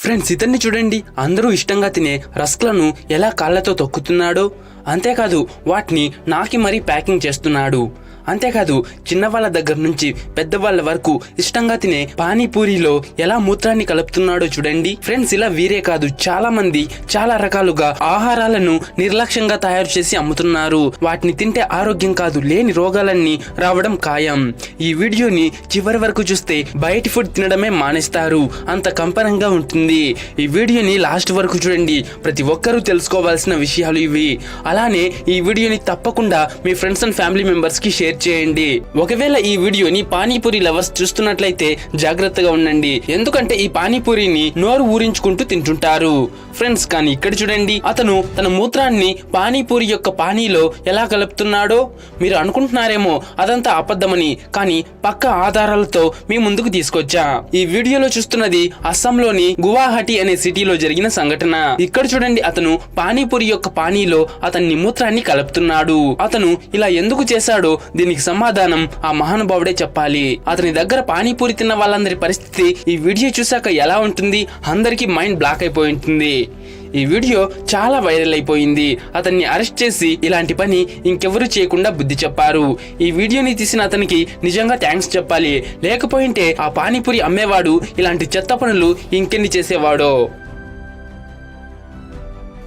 Friends ఇతన్ని చూడండి. అందరూ ఇష్టంగా తినే రస్క్లను ఎలా కాళ్ళతో తొక్కుతున్నాడో? అంతేకాదు వాటిని నాకి మరీ ప్యాకింగ్ చేస్తున్నాడు. అంతేకాదు చిన్నవాళ్ళ దగ్గర నుంచి పెద్దవాళ్ళ వరకు ఇష్టంగా తినే పానీపూరిలో ఎలా మూత్రాన్ని కలుపుతున్నాడో చూడండి. ఫ్రెండ్స్ ఇలా వీరే కాదు చాలా మంది చాలా రకాలుగా ఆహారాలను నిర్లక్ష్యంగా తయారు చేసి అమ్ముతున్నారు. వాటిని తింటే ఆరోగ్యం కాదు లేని రోగాలన్నీ రావడం ఖాయం. ఈ వీడియోని చివరి వరకు చూస్తే బయటి ఫుడ్ తినడమే మానేస్తారు. అంత కంపనంగా ఉంటుంది. ఈ వీడియోని లాస్ట్ వరకు చూడండి. ప్రతి ఒక్కరూ తెలుసుకోవాల్సిన విషయాలు ఇవి. అలానే ఈ వీడియోని తప్పకుండా మీ ఫ్రెండ్స్ అండ్ ఫ్యామిలీ మెంబర్స్కి చేయండి. ఒకవేళ ఈ వీడియోని పానీపూరి లవర్స్ చూస్తున్నట్లయితే జాగ్రత్తగా ఉండండి. ఎందుకంటే ఈ పానీపూరిని నోరు ఊరించుకుంటూ తింటుంటారు. ఫ్రెండ్స్ కానీ ఇక్కడ చూడండి అతను తన మూత్రాన్ని పానీపూరి యొక్క పానీలో ఎలా కలుపుతున్నాడో మీరు అనుకుంటున్నారేమో అదంతా అబద్ధమని. కానీ పక్క ఆధారాలతో మీ ముందుకు తీసుకొచ్చా. ఈ వీడియోలో చూస్తున్నది అస్సాంలోని గువాహటి అనే సిటీలో జరిగిన సంఘటన. ఇక్కడ చూడండి అతను పానీపూరి యొక్క పానీలో అతన్ని మూత్రాన్ని కలుపుతున్నాడు. అతను ఇలా ఎందుకు చేశాడో దీనికి సమాధానం ఆ మహానుభావుడే చెప్పాలి. అతని దగ్గర పానీపూరి తిన్న వాళ్ళందరి పరిస్థితి ఈ వీడియో చూశాక ఎలా ఉంటుంది? అందరికీ మైండ్ బ్లాక్ అయిపోయి ఉంటుంది. ఈ వీడియో చాలా వైరల్ అయిపోయింది. అతన్ని అరెస్ట్ చేసి ఇలాంటి పని ఇంకెవరూ చేయకుండా బుద్ధి చెప్పారు. ఈ వీడియోని తీసిన అతనికి నిజంగా థ్యాంక్స్ చెప్పాలి. లేకపోయింటే ఆ పానీపూరి అమ్మేవాడు ఇలాంటి చెత్త పనులు ఇంకెన్ని చేసేవాడో?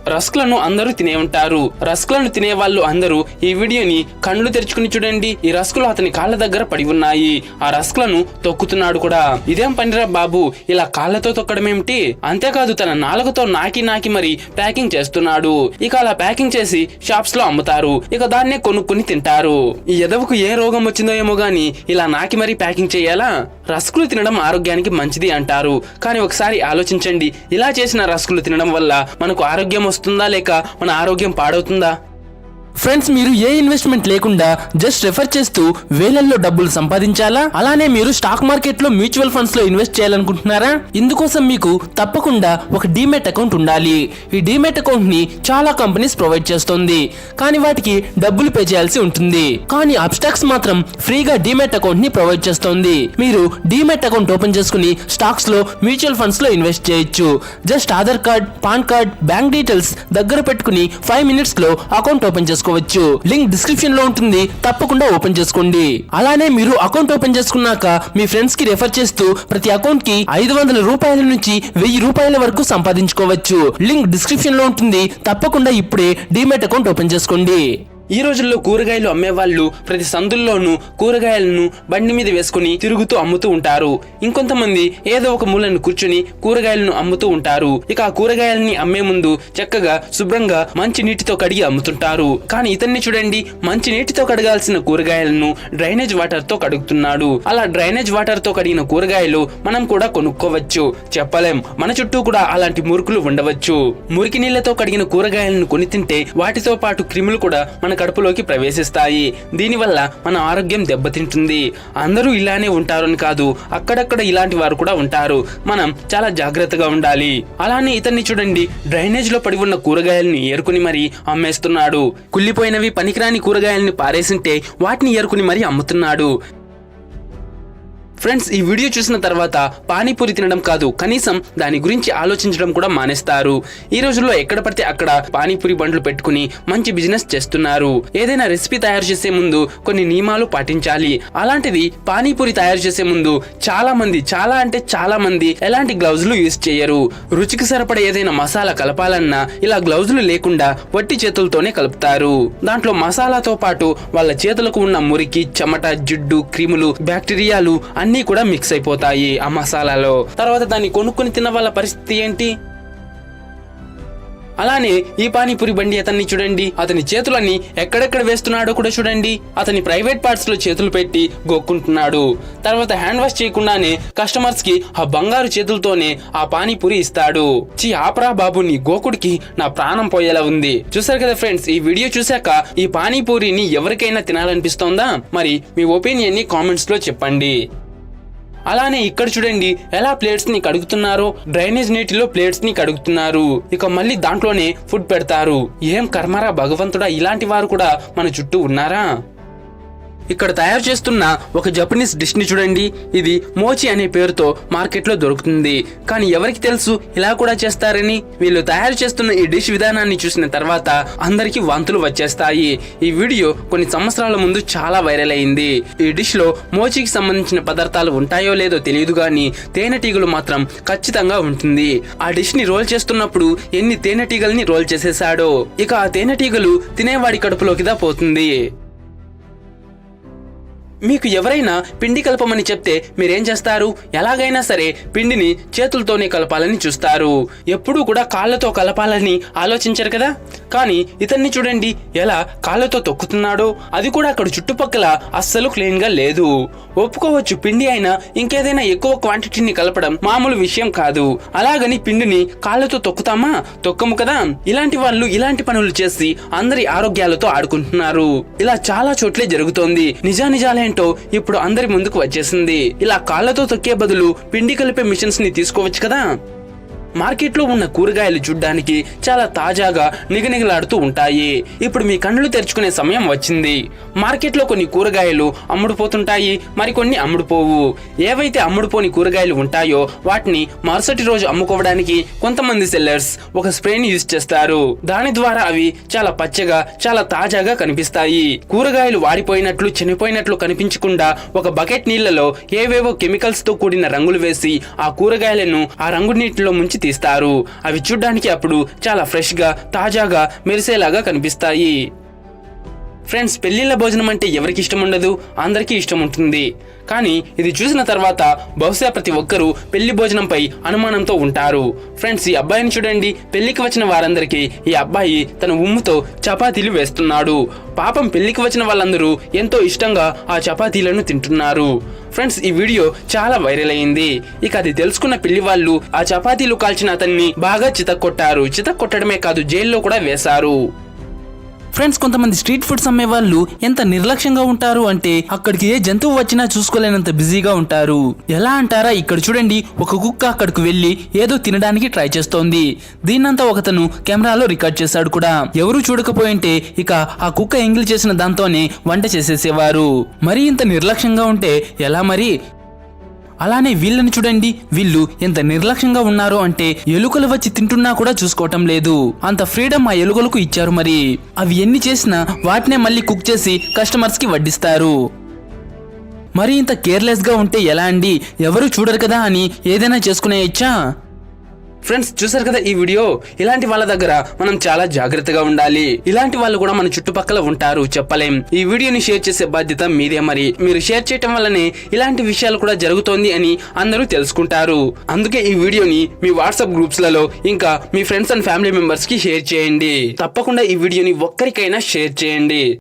రస్క్లను అందరూ తినే ఉంటారు. రస్క్లను తినే వాళ్ళు అందరూ ఈ వీడియోని కండ్లు తెరుచుకుని చూడండి. ఈ రస్కులు అతని కాళ్ళ దగ్గర పడి ఉన్నాయి. ఆ రస్క్లను తొక్కుతున్నాడు కూడా. ఇదేం పనిరా బాబు? ఇలా కాళ్ళతో తొక్కడం ఏమిటి? అంతేకాదు తన నాలుగుతో నాకి నాకి మరి ప్యాకింగ్ చేస్తున్నాడు. ఇక అలా ప్యాకింగ్ చేసి షాప్స్లో అమ్ముతారు. ఇక దాన్నే కొనుక్కుని తింటారు. ఈ ఎదవకు ఏ రోగం వచ్చిందో ఏమో గాని ఇలా నాకి మరీ ప్యాకింగ్ చేయాలా? రస్కులు తినడం ఆరోగ్యానికి మంచిది అంటారు. కానీ ఒకసారి ఆలోచించండి. ఇలా చేసిన రస్కులు తినడం వల్ల మనకు ఆరోగ్యం వస్తుందా లేక మన ఆరోగ్యం పాడవుతుందా? ఫ్రెండ్స్ మీరు ఏ ఇన్వెస్ట్మెంట్ లేకుండా జస్ట్ రెఫర్ చేస్తూ వేలల్లో డబ్బులు సంపాదించాలా? అలానే మీరు స్టాక్ మార్కెట్లో మ్యూచువల్ ఫండ్స్లో ఇన్వెస్ట్ చేయాలనుకుంటున్నారా? ఇందుకోసం మీకు తప్పకుండా ఒక డీమెట్ అకౌంట్ ఉండాలి. ఈ డీమెట్ అకౌంట్ని చాలా కంపెనీస్ ప్రొవైడ్ చేస్తుంది. కానీ వాటికి డబ్బులు పే చేయాల్సి ఉంటుంది. కానీ అబ్స్టాక్స్ మాత్రం ఫ్రీగా డీమెట్ అకౌంట్ని ప్రొవైడ్ చేస్తుంది. మీరు డీమెట్ అకౌంట్ ఓపెన్ చేసుకుని స్టాక్స్లో మ్యూచువల్ ఫండ్స్లో ఇన్వెస్ట్ చేయొచ్చు. Just Aadhaar card PAN card bank details దగ్గర పెట్టుకుని ఫైవ్ మినిట్స్లో అకౌంట్ ఓపెన్ చేసుకోవచ్చు. లింక్ డిస్క్రిప్షన్లో ఉంటుంది. తప్పకుండా ఓపెన్ చేసుకోండి. అలానే మీరు అకౌంట్ ఓపెన్ చేసుకున్నాక మీ ఫ్రెండ్స్కి రెఫర్ చేస్తూ ప్రతి అకౌంట్కి ఐదు వందల రూపాయల నుంచి వెయ్యి రూపాయల వరకు సంపాదించుకోవచ్చు. లింక్ డిస్క్రిప్షన్లో ఉంటుంది. తప్పకుండా ఇప్పుడే డీమెట్ అకౌంట్ ఓపెన్ చేసుకోండి. ఈ రోజుల్లో కూరగాయలు అమ్మేవాళ్ళు ప్రతి సందుల్లోనూ కూరగాయలను బండి మీద వేసుకుని తిరుగుతూ అమ్ముతూ ఉంటారు. ఇంకొంతమంది ఏదో ఒక మూలను కూర్చుని కూరగాయలను అమ్ముతూ ఉంటారు. ఇక ఆ కూరగాయలని అమ్మే ముందు చక్కగా శుభ్రంగా మంచి నీటితో కడిగి అమ్ముతుంటారు. కానీ ఇతన్ని చూడండి మంచి నీటితో కడగాల్సిన కూరగాయలను డ్రైనేజ్ వాటర్తో కడుగుతున్నాడు. అలా డ్రైనేజ్ వాటర్తో కడిగిన కూరగాయలు మనం కూడా కొనుక్కోవచ్చు. చెప్పలేం మన చుట్టూ కూడా అలాంటి మురుకులు ఉండవచ్చు. మురికి నీళ్ళతో కడిగిన కూరగాయలను కొని తింటే వాటితో పాటు క్రిములు కూడా మన కడుపులోకి ప్రవేశిస్తాయి. దీనివల్ల మన ఆరోగ్యం దెబ్బతింటుంది. అందరూ ఇలానే ఉంటారని కాదు అక్కడక్కడ ఇలాంటి వారు కూడా ఉంటారు. మనం చాలా జాగ్రత్తగా ఉండాలి. అలానే ఇతన్ని చూడండి డ్రైనేజ్లో పడి ఉన్న కూరగాయల్ని ఏరుకుని మరీ అమ్మేస్తున్నాడు. కుళ్ళిపోయినవి పనికిరాని కూరగాయల్ని పారేసింటే వాటిని ఏరుకుని మరీ అమ్ముతున్నాడు. ఫ్రెండ్స్ ఈ వీడియో చూసిన తర్వాత పానీపూరి తినడం కాదు కనీసం దాని గురించి ఆలోచించడం కూడా మానేస్తారు. ఈ రోజుల్లో ఎక్కడ పడితే అక్కడ పానీపూరి బండ్లు పెట్టుకుని మంచి బిజినెస్ చేస్తున్నారు. ఏదైనా రెసిపీ తయారు చేసే ముందు కొన్ని నియమాలు పాటించాలి. అలాంటిది పానీపూరి తయారు చేసే ముందు చాలా మంది చాలా అంటే చాలా మంది ఎలాంటి గ్లౌజులు యూజ్ చేయరు. రుచికి సరిపడే ఏదైనా మసాలా కలపాలన్నా ఇలా గ్లౌజులు లేకుండా వట్టి చేతులతోనే కలుపుతారు. దాంట్లో మసాలాతో పాటు వాళ్ళ చేతులకు ఉన్న మురికి చెమట జిడ్డు క్రిములు బ్యాక్టీరియాలు అన్ని కూడా మిక్స్ అయిపోతాయి ఆ మసాలాలో. తర్వాత దాన్ని కొనుక్కొని తిన్న వాళ్ళ పరిస్థితి ఏంటి? అలానే ఈ పానీపూరి బండి అతన్ని చూడండి. అతని చేతులన్నీ ఎక్కడెక్కడ వేస్తున్నాడో కూడా చూడండి. అతని ప్రైవేట్ పార్ట్స్లో చేతులు పెట్టి గోక్కుంటున్నాడు. తర్వాత హ్యాండ్ వాష్ చేయకుండానే కస్టమర్స్కి ఆ బంగారు చేతులతోనే ఆ పానీపూరి ఇస్తాడు. చి ఆపరా బాబు నీ గోకుడికి నా ప్రాణం పోయేలా ఉంది. చూసారు కదా ఫ్రెండ్స్ ఈ వీడియో చూశాక ఈ పానీపూరిని ఎవరికైనా తినాలనిపిస్తోందా? మరి మీ ఒపీనియన్ని కామెంట్స్లో చెప్పండి. అలానే ఇక్కడ చూడండి ఎలా ప్లేట్స్ని కడుగుతున్నారో? డ్రైనేజ్ నీటిలో ప్లేట్స్ని కడుగుతున్నారు. ఇక మళ్ళీ దాంట్లోనే ఫుడ్ పెడతారు. ఏం కర్మరా భగవంతుడా ఇలాంటి వారు కూడా మన చుట్టూ ఉన్నారా? ఇక్కడ తయారు చేస్తున్న ఒక జపనీస్ డిష్ని చూడండి. ఇది మోచి అనే పేరుతో మార్కెట్లో దొరుకుతుంది. కానీ ఎవరికి తెలుసు ఇలా కూడా చేస్తారని? వీళ్ళు తయారు చేస్తున్న ఈ డిష్ విధానాన్ని చూసిన తర్వాత అందరికి వాంతులు వచ్చేస్తాయి. ఈ వీడియో కొన్ని సంవత్సరాల ముందు చాలా వైరల్ అయింది. ఈ డిష్లో మోచికి సంబంధించిన పదార్థాలు ఉంటాయో లేదో తెలియదు గాని తేనెటీగలు మాత్రం ఖచ్చితంగా ఉంటుంది. ఆ డిష్ని రోల్ చేస్తున్నప్పుడు ఎన్ని తేనెటీగల్ని రోల్ చేసేసాడో ఇక ఆ తేనెటీగలు తినేవాడి కడుపులోకిదా పోతుంది. మీకు ఎవరైనా పిండి కలపమని చెప్తే మీరేం చేస్తారు? ఎలాగైనా సరే పిండిని చేతులతోనే కలపాలని చూస్తారు. ఎప్పుడూ కూడా కాళ్ళతో కలపాలని ఆలోచించరు కదా? కానీ ఇతన్ని చూడండి ఎలా కాళ్ళతో తొక్కుతున్నాడో. అది కూడా అక్కడ చుట్టుపక్కల అస్సలు క్లీన్గా లేదు. ఒప్పుకోవచ్చు పిండి అయినా ఇంకేదైనా ఎక్కువ క్వాంటిటీని కలపడం మామూలు విషయం కాదు. అలాగని పిండిని కాళ్ళతో తొక్కుతామా? తొక్కము కదా? ఇలాంటి వాళ్ళు ఇలాంటి పనులు చేసి అందరి ఆరోగ్యాలతో ఆడుకుంటున్నారు. ఇలా చాలా చోట్లే జరుగుతోంది. నిజానిజాలేంటో ఇప్పుడు అందరి ముందుకు వచ్చేసింది. ఇలా కాళ్ళతో తొక్కే బదులు పిండి కలిపే మిషన్స్ని తీసుకోవచ్చు కదా? మార్కెట్లో ఉన్న కూరగాయలు చూడ్డానికి చాలా తాజాగా నిగనిగలాడుతూ ఉంటాయి. ఇప్పుడు మీ కళ్ళు తెరుచుకునే సమయం వచ్చింది. మార్కెట్లో కొన్ని కూరగాయలు అమ్ముడుపోతుంటాయి మరికొన్ని అమ్ముడుపోవు. ఏవైతే అమ్ముడుపోని కూరగాయలు ఉంటాయో వాటిని మరుసటి రోజు అమ్ముకోవడానికి కొంతమంది సెల్లర్స్ ఒక స్ప్రేని యూజ్ చేస్తారు. దాని ద్వారా అవి చాలా పచ్చగా చాలా తాజాగా కనిపిస్తాయి. కూరగాయలు వాడిపోయినట్లు చనిపోయినట్లు కనిపించకుండా ఒక బకెట్ నీళ్ళలో ఏవేవో కెమికల్స్తో కూడిన రంగులు వేసి ఆ కూరగాయలను ఆ రంగు నీటిలో ముంచి తీస్తారు. అవి చూడ్డానికి అప్పుడు చాలా ఫ్రెష్గా తాజాగా మెరిసేలాగా కనిపిస్తాయి. ఫ్రెండ్స్ పెళ్ళిళ్ళ భోజనం అంటే ఎవరికి ఇష్టం ఉండదు? అందరికీ ఇష్టం ఉంటుంది. కానీ ఇది చూసిన తర్వాత బహుశా ప్రతి ఒక్కరూ పెళ్ళి భోజనంపై అనుమానంతో ఉంటారు. ఫ్రెండ్స్ ఈ అబ్బాయిని చూడండి. పెళ్ళికి వచ్చిన వారందరికీ ఈ అబ్బాయి తన ఉమ్ముతో చపాతీలు వేస్తున్నాడు. పాపం పెళ్ళికి వచ్చిన వాళ్ళందరూ ఎంతో ఇష్టంగా ఆ చపాతీలను తింటున్నారు. ఫ్రెండ్స్ ఈ వీడియో చాలా వైరల్ అయింది. ఇక అది తెలుసుకున్న పెళ్ళి వాళ్ళు ఆ చపాతీలు కాల్చిన అతన్ని బాగా చితక్కొట్టారు. చితక్కొట్టడమే కాదు జైల్లో కూడా వేశారు. ఫ్రెండ్స్ కొంతమంది స్ట్రీట్ ఫుడ్స్ అమ్మే వాళ్ళు ఎంత నిర్లక్ష్యంగా ఉంటారు అంటే అక్కడికి ఏ జంతువు వచ్చినా చూసుకోలేనంత బిజీగా ఉంటారు. ఎలా అంటారా? ఇక్కడ చూడండి ఒక కుక్క అక్కడికి వెళ్ళి ఏదో తినడానికి ట్రై చేస్తోంది. దీన్నంతా ఒకతను కెమెరాలో రికార్డ్ చేశాడు కూడా. ఎవరు చూడకపోయింటే ఇక ఆ కుక్క ఎంగిల్ చేసిన దాంతోనే వంట చేసేసేవారు. మరి ఇంత నిర్లక్ష్యంగా ఉంటే ఎలా మరి? అలానే వీళ్ళని చూడండి. వీళ్ళు ఎంత నిర్లక్ష్యంగా ఉన్నారో అంటే ఎలుకలు వచ్చి తింటున్నా కూడా చూసుకోవటం లేదు. అంత ఫ్రీడమ్ ఆ ఎలుకలకు ఇచ్చారు మరి. అవి ఎన్ని చేసినా వాటినే మళ్ళీ కుక్ చేసి కస్టమర్స్కి వడ్డిస్తారు. మరి ఇంత కేర్లెస్గా ఉంటే ఎలా అండి? ఎవరు చూడరు కదా అని ఏదైనా చేసుకునే ఇచ్చా? ఫ్రెండ్స్ చూసారు కదా ఈ వీడియో? ఇలాంటి వాళ్ళ దగ్గర మనం చాలా జాగ్రత్తగా ఉండాలి. ఇలాంటి వాళ్ళు కూడా మన చుట్టుపక్కల ఉంటారు చెప్పలేం. ఈ వీడియోని షేర్ చేసే బాధ్యత మీదే మరి. మీరు షేర్ చేయటం వల్లనే ఇలాంటి విషయాలు కూడా జరుగుతోంది అని అందరూ తెలుసుకుంటారు. అందుకే ఈ వీడియోని మీ వాట్సాప్ గ్రూప్స్లలో ఇంకా మీ ఫ్రెండ్స్ అండ్ ఫ్యామిలీ మెంబర్స్కి షేర్ చేయండి. తప్పకుండా ఈ వీడియోని ఒక్కరికైనా షేర్ చేయండి.